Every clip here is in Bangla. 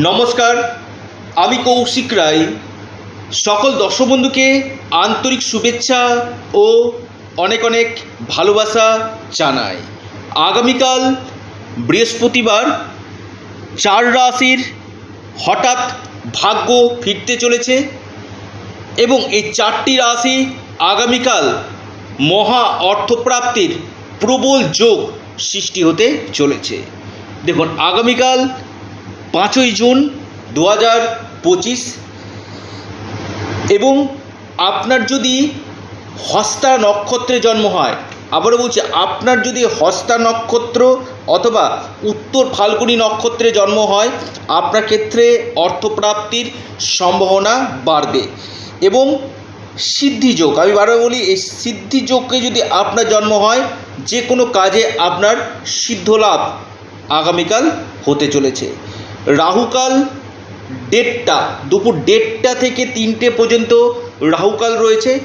নমস্কার, আমি কৌশিক রায়। সকল দর্শক বন্ধুকে আন্তরিক শুভেচ্ছা ও অনেক অনেক ভালোবাসা জানাই। আগামীকাল বৃহস্পতিবার চার রাশির হঠাৎ ভাগ্য ফিরতে চলেছে এবং এই চারটি রাশি আগামীকাল মহা অর্থপ্রাপ্তির প্রবল যোগ সৃষ্টি হতে চলেছে। দেখুন, আগামীকাল পাঁচই জুন দু হাজার পঁচিশ এবং আপনার যদি হস্তা নক্ষত্রে জন্ম হয়, আবারও বলছি, আপনার যদি হস্তা নক্ষত্র অথবা উত্তর ফাল্গুনী নক্ষত্রে জন্ম হয়, আপনার ক্ষেত্রে অর্থপ্রাপ্তির সম্ভাবনা বাড়বে এবং সিদ্ধিযোগ আমি বারবার বলি, এই সিদ্ধিযোগকে যদি আপনার জন্ম হয়, যে কোনো কাজে আপনার সিদ্ধ লাভ আগামীকাল হতে চলেছে। রাহুকাল দেড়টা, দুপুর দেড়টা থেকে তিনটে পর্যন্ত রাহুকাল রয়েছে।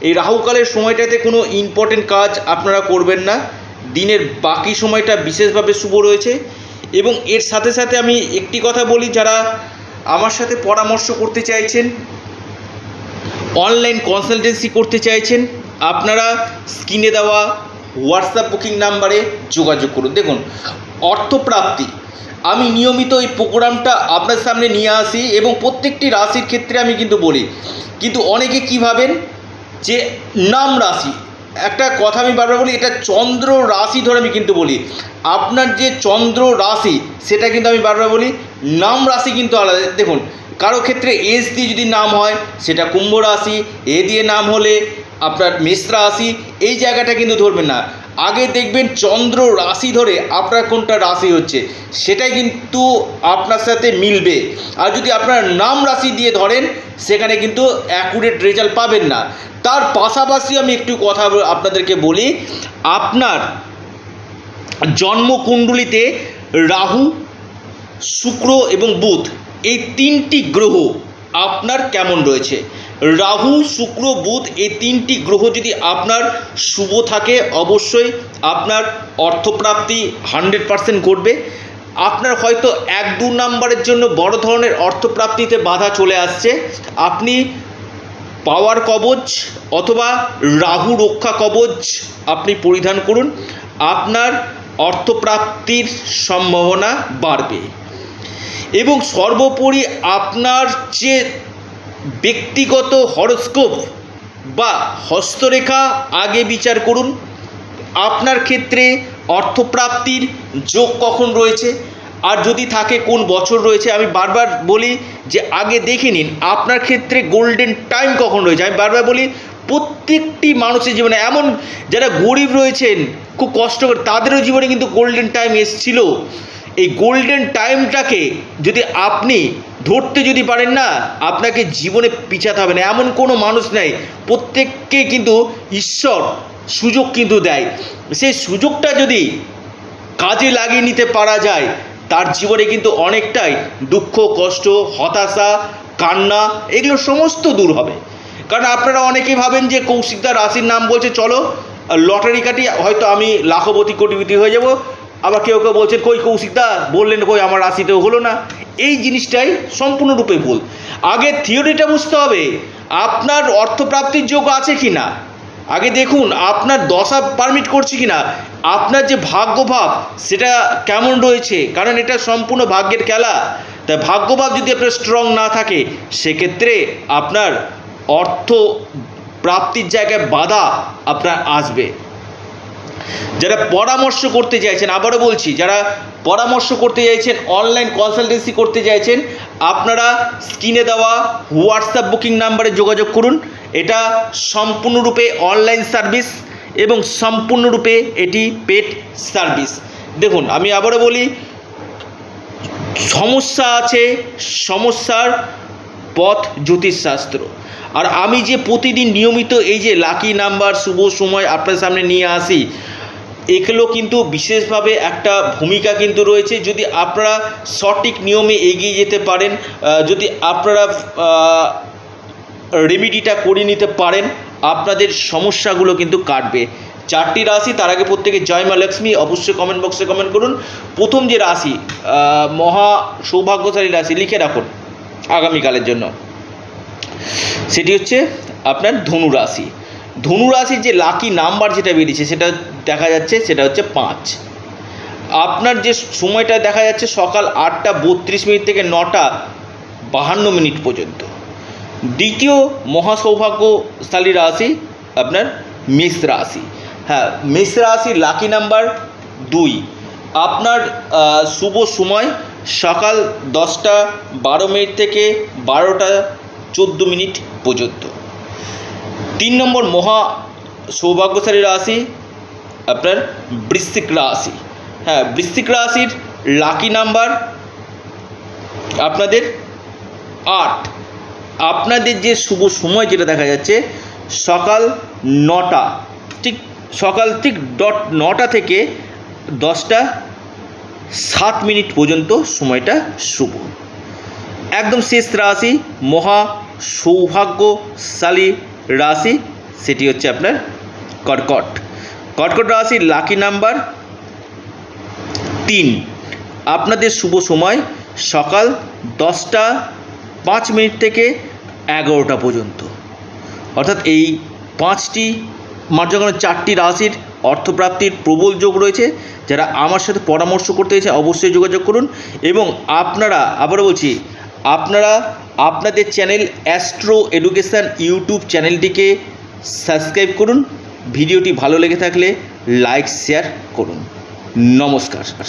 এই রাহুকালের সময়টাতে কোনো ইম্পর্টেন্ট কাজ আপনারা করবেন না। দিনের বাকি সময়টা বিশেষভাবে শুভ রয়েছে। এবং এর সাথে সাথে আমি একটি কথা বলি, যারা আমার সাথে পরামর্শ করতে চাইছেন অনলাইন কনসালটেন্সি করতে চাইছেন, আপনারা স্ক্রিনে দেওয়া হোয়াটসঅ্যাপ বুকিং নাম্বারে যোগাযোগ করুন। দেখুন, অর্থপ্রাপ্তি আমি নিয়মিত এই প্রোগ্রামটা আপনার সামনে নিয়ে আসি এবং প্রত্যেকটি রাশির ক্ষেত্রে আমি কিন্তু বলি, কিন্তু অনেকে কী ভাবেন? যে নাম রাশি, একটা কথা আমি বারবার বলি, এটা চন্দ্র রাশি ধরে আমি কিন্তু বলি। আপনার যে চন্দ্র রাশি, সেটা কিন্তু আমি বারবার বলি, নাম রাশি কিন্তু আলাদা। দেখুন, কারও ক্ষেত্রে এস দিয়ে যদি নাম হয়, সেটা কুম্ভ রাশি এ দিয়ে নাম হলে আপনার মেষ রাশি, এই জায়গাটা কিন্তু ধরবেন না। আগে দেখবেন চন্দ্র রাশি ধরে আপনার কোনটা রাশি হচ্ছে, সেটাই কিন্তু আপনার সাথে মিলবে। আর যদি আপনার নাম রাশি দিয়ে ধরেন, সেখানে কিন্তু অ্যাকুরেট রেজাল্ট পাবেন না। তার পাশাপাশি আমি একটু কথা আপনাদেরকে বলি, আপনার জন্মকুণ্ডলিতে রাহু, শুক্র এবং বুধ, এই তিনটি গ্রহ আপনার কেমন রয়েছে? রাহু, শুক্র, বুধ এই তিনটি গ্রহ যদি আপনার শুভ থাকে, অবশ্যই আপনার অর্থপ্রাপ্তি হান্ড্রেড পারসেন্ট ঘটবে। আপনার হয়তো এক, দু নাম্বারের জন্য বড় ধরনের অর্থপ্রাপ্তিতে বাধা চলে আসছে। আপনি পাওয়ার কবচ অথবা রাহু রক্ষা কবচ আপনি পরিধান করুন। আপনার অর্থপ্রাপ্তির সম্ভাবনা বাড়বে। এবং সর্বোপরি আপনার যে ব্যক্তিগত হরস্কোপ বা হস্তরেখা, আগে বিচার করুন। আপনার ক্ষেত্রে অর্থপ্রাপ্তির যোগ কখন রয়েছে? আর যদি থাকে, কোন বছর রয়েছে? আমি বারবার বলি যে আগে দেখে নিন, আপনার ক্ষেত্রে গোল্ডেন টাইম কখন রয়েছে? আমি বারবার বলি, প্রত্যেকটি মানুষের জীবনে, এমন যারা গরিব রয়েছেন, খুব কষ্ট করে, তাদেরও জীবনে কিন্তু গোল্ডেন টাইম এসছিল। এই গোল্ডেন টাইমটাকে যদি আপনি ধরতে যদি পারেন না, আপনাকে জীবনে পিছাতে হবে না। এমন কোনো মানুষ নেই, প্রত্যেককে কিন্তু ঈশ্বর সুযোগ কিন্তু দেয়। সেই সুযোগটা যদি কাজে লাগিয়ে নিতে পারা যায়, তার জীবনে কিন্তু অনেকটাই দুঃখ, কষ্ট, হতাশা, কান্না, এগুলো সমস্ত দূর হবে। কারণ আপনারা অনেকেই ভাবেন যে কৌশিকদার রাশির নাম বলছে, চলো, লটারি কাটি, হয়তো আমি লাখপতি কোটিপতি হয়ে যাব আবার কেউ কেউ বলছেন, কই কৌশিকদা? বললেন, কই, আমার রাশিতেও হলো না। এই জিনিসটাই সম্পূর্ণরূপে ভুল। আগে থিওরিটা বুঝতে হবে, আপনার অর্থপ্রাপ্তির যোগ্য আছে কি না আগে দেখুন, আপনার দশা পারমিট করছে কি না আপনার যে ভাগ্যভাব, সেটা কেমন রয়েছে? কারণ এটা সম্পূর্ণ ভাগ্যের খেলা। তাই ভাগ্যভাব যদি আপনার স্ট্রং না থাকে, সেক্ষেত্রে আপনার অর্থ প্রাপ্তির জায়গায় বাধা আপনার আসবে। যারা পরামর্শ করতে চাইছেন, আবারও বলছি, যারা পরামর্শ করতে চাইছেন অনলাইন কনসালটেন্সি করতে চাইছেন, আপনারা স্ক্রিনে দেওয়া হোয়াটসঅ্যাপ বুকিং নাম্বারে যোগাযোগ করুন। এটা সম্পূর্ণরূপে অনলাইন সার্ভিস এবং সম্পূর্ণরূপে এটি পেড সার্ভিস দেখুন, আমি আবারও বলি, সমস্যা আছে, সমস্যার পথ জ্যোতিষশাস্ত্র। আর আমি যে প্রতিদিন নিয়মিত এই যে লাকি নাম্বার শুভ সময় আপনার সামনে নিয়ে আসি, এগুলো কিন্তু বিশেষভাবে একটা ভূমিকা কিন্তু রয়েছে। যদি আপনারা সঠিক নিয়মে এগিয়ে যেতে পারেন যদি আপনারা রেমিডিটা করে নিতে পারেন, আপনাদের সমস্যাগুলো কিন্তু কাটবে। চারটি রাশি, তার আগে প্রত্যেকে জয় মা লক্ষ্মী, অবশ্যই কমেন্ট বক্সে কমেন্ট করুন। প্রথম যে রাশি মহা সৌভাগ্যশালী রাশি, লিখে রাখুন। আগামীকালের জন্য। সেটি হচ্ছে আপনার ধনু রাশি। ধনু রাশির যে লাকি নাম্বার যেটা বেরিয়েছে, সেটা দেখা যাচ্ছে, সেটা হচ্ছে পাঁচ। আপনার যে সময়টা দেখা যাচ্ছে, সকাল আটটা বত্রিশ মিনিট থেকে নটা বাহান্ন মিনিট পর্যন্ত। দ্বিতীয় মহাসৌভাগ্যশালী রাশি আপনার মেষ রাশি। হ্যাঁ মেষ রাশির লাকি নাম্বার দুই। আপনার শুভ সময় সকাল দশটা বারো মিনিট থেকে বারোটা চোদ্দ মিনিট পর্যন্ত। তিন নম্বর মহা সৌভাগ্যশালী রাশি আপনার বৃশ্চিক রাশি। হ্যাঁ বৃশ্চিক রাশির লাকি নাম্বার আপনাদের আট। আপনাদের যে শুভ সময় যেটা দেখা যাচ্ছে, সকাল নটা, ঠিক সকাল ঠিক ডট নটা থেকে দশটা সাত মিনিট পর্যন্ত সময়টা শুভ। একদম শেষ রাশি, মহা সৌভাগ্যশালী রাশি, সেটি হচ্ছে আপনার কর্কট। কর্কট রাশি লাকি নাম্বার তিন। আপনাদের শুভ সময় সকাল দশটা পাঁচ মিনিট থেকে এগারোটা পর্যন্ত। অর্থাৎ এই পাঁচটি মার্জগণের চারটি রাশির অর্থপ্রাপ্তির প্রবল যোগ রয়েছে। যারা আমার সাথে পরামর্শ করতে চাইছে, অবশ্যই যোগাযোগ করুন। এবং আপনারা, আবারও বলছি, আপনারা আপনাদের চ্যানেল অ্যাস্ট্রো এডুকেশান ইউটিউব চ্যানেলটিকে সাবস্ক্রাইব করুন। ভিডিওটি ভালো লেগে থাকলে লাইক, শেয়ার করুন। নমস্কার।